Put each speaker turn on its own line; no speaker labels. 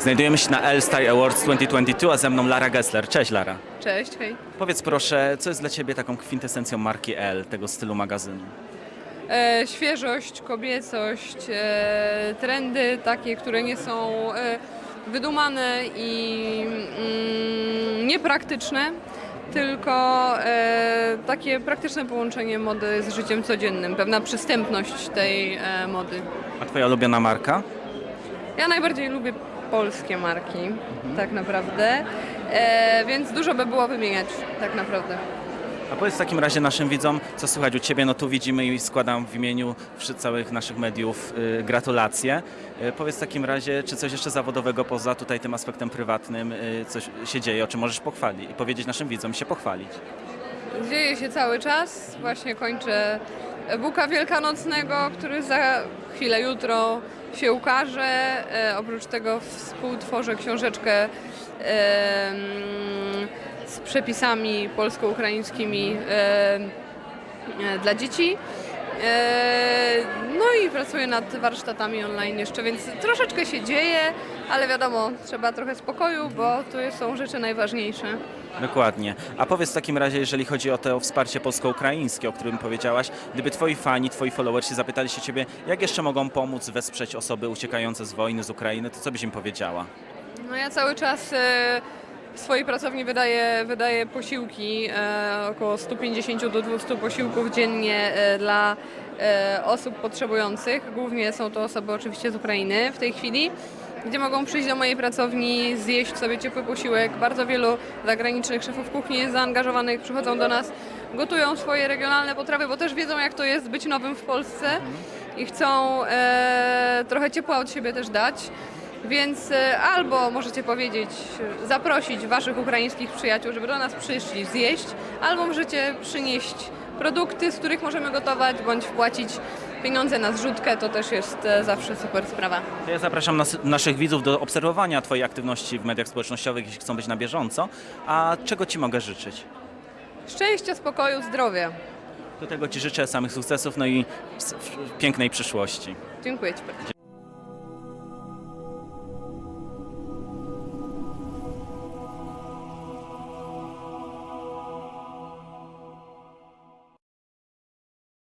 Znajdujemy się na L Star Awards 2022, a ze mną Lara Gessler. Cześć Lara.
Cześć, hej.
Powiedz proszę, co jest dla Ciebie taką kwintesencją marki L, tego stylu magazynu?
E, świeżość, kobiecość, e, trendy takie, które nie są e, wydumane i mm, niepraktyczne, tylko e, takie praktyczne połączenie mody z życiem codziennym, pewna przystępność tej e, mody.
A Twoja ulubiona marka?
Ja najbardziej lubię polskie marki, tak naprawdę, e, więc dużo by było wymieniać, tak naprawdę.
A powiedz w takim razie naszym widzom, co słychać u Ciebie. No tu widzimy i składam w imieniu całych naszych mediów y, gratulacje. Y, powiedz w takim razie, czy coś jeszcze zawodowego poza tutaj tym aspektem prywatnym y, coś się dzieje, o czym możesz pochwalić i powiedzieć naszym widzom się pochwalić.
Dzieje się cały czas. Właśnie kończę Buka Wielkanocnego, który za chwilę jutro się ukaże. E, oprócz tego współtworzę książeczkę em, z przepisami polsko-ukraińskimi e, dla dzieci. E, No i pracuję nad warsztatami online jeszcze, więc troszeczkę się dzieje, ale wiadomo, trzeba trochę spokoju, bo tu są rzeczy najważniejsze.
Dokładnie. A powiedz w takim razie, jeżeli chodzi o to wsparcie polsko-ukraińskie, o którym powiedziałaś, gdyby Twoi fani, Twoi followersi zapytali się Ciebie, jak jeszcze mogą pomóc, wesprzeć osoby uciekające z wojny, z Ukrainy, to co byś im powiedziała?
No ja cały czas e, w swojej pracowni wydaję, wydaję posiłki, e, około 150 do 200 posiłków dziennie e, dla e, osób potrzebujących. Głównie są to osoby oczywiście z Ukrainy w tej chwili, gdzie mogą przyjść do mojej pracowni, zjeść sobie ciepły posiłek. Bardzo wielu zagranicznych szefów kuchni jest zaangażowanych, przychodzą do nas, gotują swoje regionalne potrawy, bo też wiedzą jak to jest być nowym w Polsce i chcą e, trochę ciepła od siebie też dać. Więc e, albo możecie powiedzieć, e, zaprosić waszych ukraińskich przyjaciół, żeby do nas przyszli zjeść, albo możecie przynieść produkty, z których możemy gotować, bądź wpłacić pieniądze na zrzutkę, to też jest e, zawsze super sprawa.
Ja zapraszam nas, naszych widzów do obserwowania Twojej aktywności w mediach społecznościowych, jeśli chcą być na bieżąco. A czego Ci mogę życzyć?
Szczęścia, spokoju, zdrowia.
Do tego Ci życzę samych sukcesów, no i pięknej przyszłości.
Dziękuję Ci bardzo.